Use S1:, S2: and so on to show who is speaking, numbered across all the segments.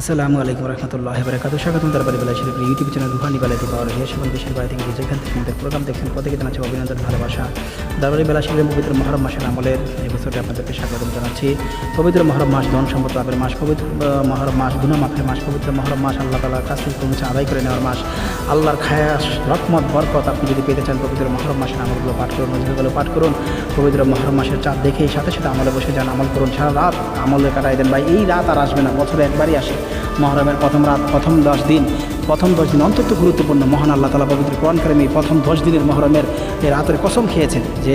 S1: আসসালামু আলাইকুম রহমতুল্লাহ বরকাত স্বাগতম দরবারি বেলা শরীফ ইউটিউব চ্যানেল রুহানি বেলাতে পাওয়ার দেশ এবং দেশের বাইরে থেকে যেখান থেকে আমাদের প্রোগ্রাম দেখছেন, প্রত্যেকে জানাচ্ছি অভিনন্দন, ভালোবাসা। দরবারি বেলা শরীফের পবিত্র মহরম মাসের আমলের এই বছরটি আপনাদেরকে স্বাগতম জানাচ্ছি। পবিত্র মহরম মাস, ধন সম্পদ লাভের মাস, পবিত্র মহরম মাস গুনা মাফের মাস, পবিত্র মহরম মাস, আল্লাহ তালার কাছ থেকে কিছু আদায় করে নেওয়ার মাস। আল্লাহর খায়াস রকমত বরকত আপনি যদি পেতে চান পবিত্র মহরম মাসের আমলগুলো পাঠ করুন নজরুলগুলো পাঠ করুন। পবিত্র মহরম মাসের চাঁদ দেখেই সাথে সাথে আমলে বসে যান, আমল করুন। সারা রাত আমলে কাটাই দেন ভাই, এই রাত আর আসবে না, বছরে একবারই আসে। মহরমের প্রথম রাত প্রথম দশ দিন প্রথম দশ দিন অন্তত গুরুত্বপূর্ণ, মহান আল্লাহ তালা পবিত্র কোরআন কারিমে এই প্রথম দশ দিনের মহরমের এই রাতের কসম খেয়েছেন, যে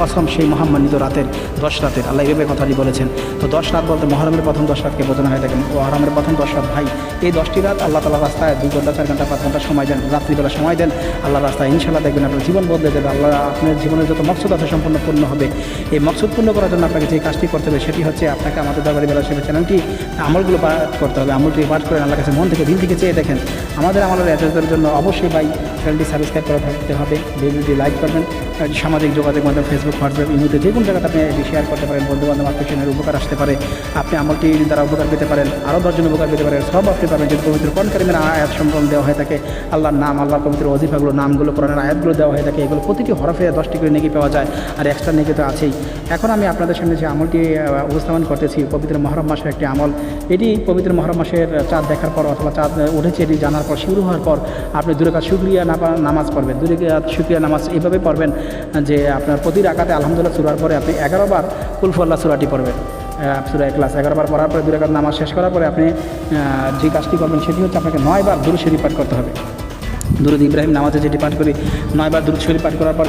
S1: কসম সেই মহাম্মানিত রাতের দশ রাতের, আল্লাহ এভাবে কথাটি বলেছেন। তো দশ রাত বলতে মহরমের প্রথম দশ রাতকে বোঝানো হয়ে থাকে মহরমের প্রথম দশ রাত। ভাই, এই দশটি রাত আল্লাহ তালা রাস্তায় দুই ঘণ্টা, চার ঘণ্টা, পাঁচ ঘণ্টা সময় দেন, রাত্রিবেলা সময় দেন, আল্লাহ রাস্তায় ইনশাল্লাহ দেখবেন আপনার জীবন বদলে দেবে, আল্লাহ আপনার জীবনের যত মকসুদ আছে সম্পূর্ণ পূর্ণ হবে। এই মকসুদ পূর্ণ করার জন্য আপনাকে যে কাজটি করতে হবে, সেটি হচ্ছে আপনাকে আমাদের দরবারি বেলা সেবা চ্যানেলটি আমলগুলো পাঠ করতে হবে। আমলটি পাঠ করেন আল্লাহ কাছে মন থেকে দিন থেকে চেয়ে দেখেন আমাদের আমাদের অ্যাড্রেসের জন্য অবশ্যই ভাই চ্যানেলটি সাবস্ক্রাইব করে থাকতে হবে। ভিডিওটি লাইক করবেন। সামাজিক যোগাযোগ মাধ্যম ফেসবুক হোয়াটসঅ্যাপ ইমুতে যে কোনো জায়গাতে আপনি এটি শেয়ার করতে পারেন বন্ধু বান্ধব আত্মীয় উপকার আসতে পারে। আপনি আমলটি দ্বারা উপকার পেতে পারেন আরও দশজন উপকার পেতে পারেন, সব আপনি পাবেন। যদি পবিত্র কোন কারিমের আয়াত সম্পন্ন দেওয়া হয়ে থাকে, আল্লাহর নাম, আল্লাহর পবিত্র অজিফাগুলো নামগুলো, কোরআনের আয়াতগুলো দেওয়া হয়ে থাকে, এগুলো প্রতিটি হরফে দশটি করে নেকি পাওয়া যায়, আর এক্সট্রা নেকি তো আছেই। এখন আমি আপনাদের সামনে যে আমলটি উপস্থাপন করতেছি, পবিত্র মহরম মাসের একটি আমল, এটি পবিত্র মহরম মাসের চাঁদ দেখার পর অথবা চাঁদ উঠেছে, এটি জানার পর, শুরু হওয়ার পর আপনি দূরে কাজ শুক্রিয়া নামা- নামাজ পড়বেন দূরে কাজ শুক্রিয়া নামাজ এইভাবে পড়বেন যে আপনার প্রতি রাখাতে আলহামদুলিল্লাহ সুরার পরে আপনি এগারোবার কুলফুল্লাহ সুরাটি পড়বেন। সুরা ক্লাস এগারো বার পড়ার পরে দূরে নামাজ শেষ করার পরে আপনি যে কাজটি করবেন সেটি হচ্ছে আপনাকে নয়বার দূর শরীর পাঠ করতে হবে। দুরুদ ইব্রাহিম নামাজে যেটি পাঠ করি নয়বার দুরুদ শরীফ পাঠ করার পর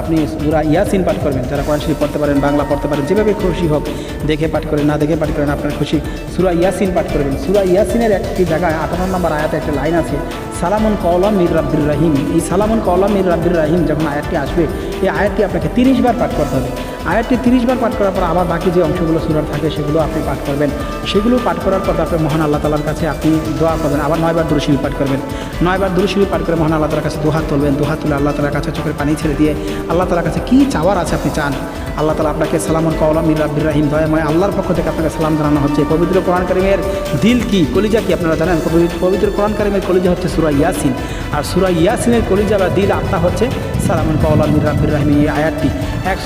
S1: আপনি দুরা ইয়াসিন পাঠ করবেন। যারা কোরআন শরীফ পড়তে পারেন, বাংলা পড়তে পারেন, যেভাবে খুশি হোক দেখে পাঠ করেন, না দেখে পাঠ করেন, আপনার খুশি। সুরা ইয়াসিন পাঠ করবেন। সুরা ইয়াসিনের একটি জায়গায় আঠারো নম্বর আয়াতে একটা লাইন আছে, সালামুন কৌলাম মির রাব্বির রাহিম। এই সালামুন কৌলাম মির রাব্বির রাহিম যখন আয়াতটি আসবে, এই আয়াতটি আপনাকে তিরিশ বার পাঠ করতে হবে। আয়াতটি তিরিশ বার পাঠ করার পর আবার বাকি যে অংশগুলো সুরার থাকে সেগুলো আপনি পাঠ করবেন। সেগুলো পাঠ করার পর তারপরে মহান আল্লাহ তালার কাছে আপনি দোয়া করবেন। আবার নয়বার দুরুশিল পাঠ করবেন। নয়বার দুরুশিল পাঠ করে মহান আল্লাহ তালার কাছে দুহাত তুলবেন। দুহাত তুলে আল্লাহ তালার কাছে চোখের পানি ছেড়ে দিয়ে আল্লাহ তালার কাছে কী চাওয়ার আছে আপনি চান? আল্লাহ তালা আপনাকে সালামুন কওলাম মির রাব্বির রাহিম দয়াময় আল্লাহর পক্ষ থেকে আপনাকে সালাম জানানো হচ্ছে। পবিত্র কোরআন কারিমের দিল কি? কলিজা কি আপনারা জানেন? পবিত্র- কোরআন কারিমের কলিজা হচ্ছে সুরা ইয়াসিন। আর সুরা ইয়াসিনের কলিজা বা দিল আত্মা হচ্ছে সালামুন কওলাম মির রাব্বির রাহিম। এই আয়াতটি এক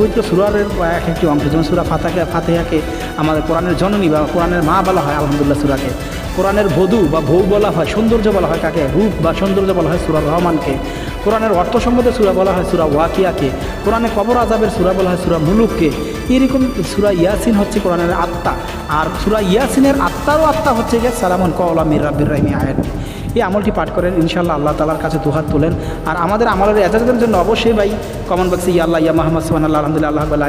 S1: পবিত্র সুরারের এক একটি অংশ, যেমন সুরা ফাতাকে ফাতেহাকে আমাদের কোরআনের জননী বা কোরআনের মা বলা হয়, আলহামদুলিল্লাহ সুরাকে। কোরআনের বধূ বা বউ বলা হয়, সৌন্দর্য বলা হয় কাকে? রূপ বা সৌন্দর্য বলা হয় সুরা রহমানকে। কোরআনের অর্থ সম্বন্ধে সুরা বলা হয় সুরা ওয়াকিয়াকে। কোরআনে কবর আজাবের সুরা বলা হয় সুরা মুলুককে। এরকম সুরা ইয়াসিন হচ্ছে কোরআনের আত্মা। আর সুরা ইয়াসিনের আত্মারও আত্মা হচ্ছে গিয়ে সালামন কওলা মির রাব্বির রাহিমি আয়াত। এই আমলটি পাঠ করেন ইনশাল্লাহ আল্লাহ তালার কাছে দুহাত তোলেন। আর আমাদের আমলের এজাজতের জন্য অবশ্যই ভাই কমেন্ট বক্সে ইয়া আল্লাহ ইয়া মাহমদ সুবান আল্লাহ আলহামদুলিল্লাহ আল্লাহ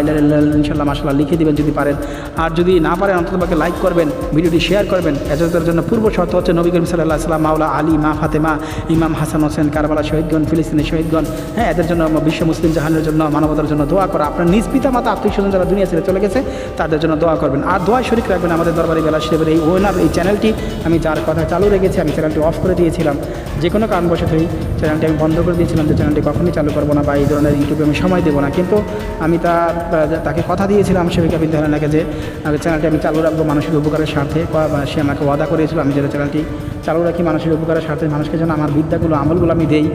S1: ইনশাল্লাহ মাসাল্লাহ লিখে দেবেন যদি পারেন। আর যদি না পারেন, অন্তত বাকি লাইক করবেন, ভিডিওটি শেয়ার করবেন। এজাজতের জন্য পূর্ব শর্ত হচ্ছে নবী করিম সাল্লাহ সাল্লাম মাওলা আলী, মা ফাতেমা, ইমাম হাসান হোসেন কারবালা শহীদগণ ফিলিস্তিনি শহীদগণ। হ্যাঁ এদের জন্য বিশ্ব মুসলিম জাহানের জন্য, মানবতার জন্য দোয়া করা। আপনার নিজ পিতা, মাতা, আত্মীয় স্বজন যারা দুনিয়া ছেড়ে চলে গেছে, তাদের জন্য দোয়া করবেন। আর দোয়া শরিক রাখবেন আমাদের দরবারি বেলা শিবের এই ওয়েনার এই চ্যানেলটি আমি যার কথা চালু রেখেছি, আমি চ্যানেলটি অফ করে দিয়েছিলাম। যে কোনো কারণবশত এই চ্যানেলটি আমি বন্ধ করে দিয়েছিলাম যে চ্যানেলটি কখনই চালু করব না বা এই ধরনের ইউটিউবে আমি সময় দেবো না। কিন্তু আমি তা তাকে কথা দিয়েছিলাম সেবিকা বিদ্যালয়কে যে চ্যানেলটি আমি চালু রাখব মানুষের উপকারের স্বার্থে। সে আমাকে ওয়াদা করেছিল, আমি যেটা চ্যানেলটি চালু রাখি মানুষের উপকারের স্বার্থে, মানুষকে যেন আমার বিদ্যাগুলো, আমলগুলো আমি দেই।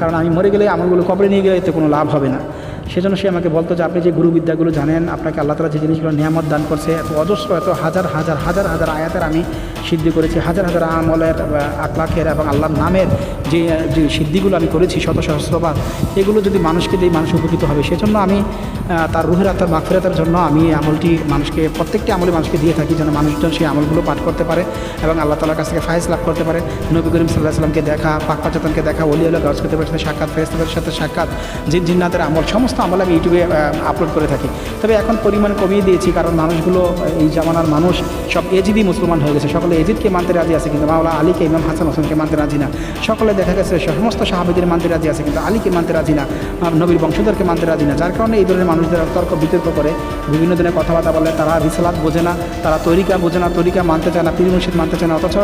S1: কারণ আমি মরে গেলে আমলগুলো কবরে নিয়ে গেলে এতে কোনো লাভ হবে না। সেজন্য সে আমাকে বলতো যে আপনি যে গুরুবিদ্যাগুলো জানেন, আপনাকে আল্লাহ তালা যে জিনিসগুলো নিয়ামত দান করছে, এত অজস্র, এত হাজার হাজার হাজার হাজার আয়াতের আমি সিদ্ধি করেছি, হাজার হাজার আমলের আকলাখের এবং আল্লাহর নামের যে যে সিদ্ধিগুলো আমি করেছি শত সহস্রবার, এগুলো যদি মানুষকে দিই মানুষ উপকৃত হবে, সেজন্য আমি তার রুহের আত্মার মাগফিরাতের জন্য আমি আমলটি মানুষকে, প্রত্যেকটি আমলে মানুষকে দিয়ে থাকি, যেন মানুষজন সেই আমলগুলো পাঠ করতে পারে এবং আল্লাহ তালার কাছ থেকে ফায়েজ লাভ করতে পারে। নবী করিম সাল্লাহ সাল্লামকে দেখা, পাক পাচাতনকে দেখা অলি আল্লাহ গাছ করতে পারে সাথে সাক্ষাৎ ফেরেস্তাদের সাথে সাক্ষাৎ জিন জিন্নাতের আমল, সমস্ত আমল আমি ইউটিউবে আপলোড করে থাকি। তবে এখন পরিমাণ কমিয়ে দিয়েছি কারণ মানুষগুলো এই জামানার মানুষ সব এজিদই মুসলমান হয়ে গেছে। সকলে এজিদকে মানতে রাজি আছে কিন্তু মাওলা আলীকে, ইমাম হাসান হোসেনকে মানতে রাজি না। সকলে দেখা গেছে সমস্ত সাহাবিদের মানতে রাজি আছে কিন্তু আলীকে মানতে রাজি না নবীর বংশধরকে মানতে রাজি না। যার কারণে এই ধরনের মানুষদের তর্ক বিতর্ক করে, বিভিন্ন ধরনের কথাবার্তা বলে, তারা রিসালাত বোঝে না, তারা তরিকা বোঝে না, তরিকা মানতে চায় না, পীর মুর্শিদ মানতে চায় না, অথচ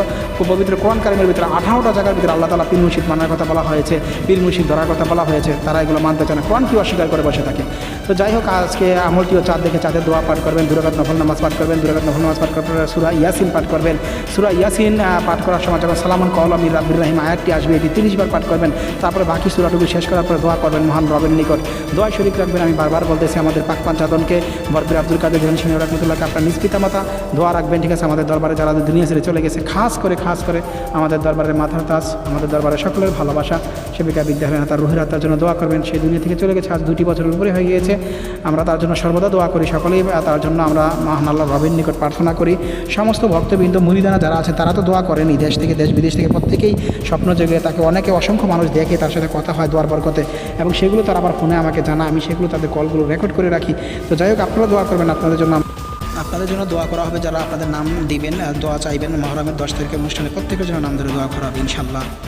S1: পবিত্র কোরআন কারিমের ভিতরে আঠারোটা জায়গার ভিতরে আল্লাহ তালা পীর মুর্শিদ মানার কথা বলা হয়েছে, পীর মুর্শিদ ধরার কথা বলা হয়েছে, তারা এগুলো মানতে চায় না। কোরআন কি অস্বীকার করে বসে থাকে। তো যাই হোক, আজকে আমলটিও চাঁদ দেখে চাঁদের দোয়া পাঠ করবেন, দুরাকাত নফল নামাজ পাঠ করবেন, দুরাকাত নফল নামাজ পাঠ পরে সুরা ইয়াসিন পাঠ করবেন। সুরা ইয়াসিন পাঠ করার সময় যখন সালামন কল আমির রাব্বির রাহিম আয়াতটি আসবে, এটি তিরিশ বার পাঠ করবেন। তারপরে বাকি সুরাটুকু শেষ করার পরে দোয়া করবেন মহান রবের নিকট। দোয়া শরীর রাখবেন, আমি বারবার বলতেছি আমাদের পাক পাঞ্চাদনকে বরবির আব্দুল কাদের জেন সিংহ রহমতুল্লাহকে আপনার নিজ পিতামাতা, দোয়া রাখবেন, ঠিক আছে? আমাদের দরবারে যারা দুনিয়া ছেড়ে চলে গেছে, খাস করে খাস করে, আমাদের দরবারের মাথার তাস, আমাদের দরবারে সকলের ভালোবাসা, সেবিকা বিদ্যা হলেন তার রুহির তার জন্য দোয়া করবেন। সেই দুনিয়া থেকে চলে গেছে, আজ দুটি বছরের উপরে হয়ে গিয়েছে। আমরা তার জন্য সর্বদা দোয়া করি সকলেই তার জন্য আমরা মহান আল্লাহ রবের নিকট প্রার্থনা করি। সমস্ত ভক্তবৃন্দ মুরিদানা যারা আছে, তারা তো দোয়া করেনি দেশ থেকে, দেশ বিদেশ থেকে। প্রত্যেকেই স্বপ্ন জেগে তাকে অনেকে অসংখ্য মানুষ দেখে তার সাথে কথা হয় দোয়ার বরকতে। এবং সেগুলো তারা আবার ফোনে আমাকে জানা আমি সেগুলো তাদের কলগুলো রেকর্ড করে রাখি। তো যাই হোক, আপনারা দোয়া করবেন, আপনাদের জন্য আপনাদের জন্য দোয়া করা হবে, যারা আপনাদের নাম দিবেন, দোয়া চাইবেন মহরমের দশ তারিখের অনুষ্ঠানে। প্রত্যেকের জন্য নাম ধরে দোয়া করা হবে, ইনশাল্লাহ।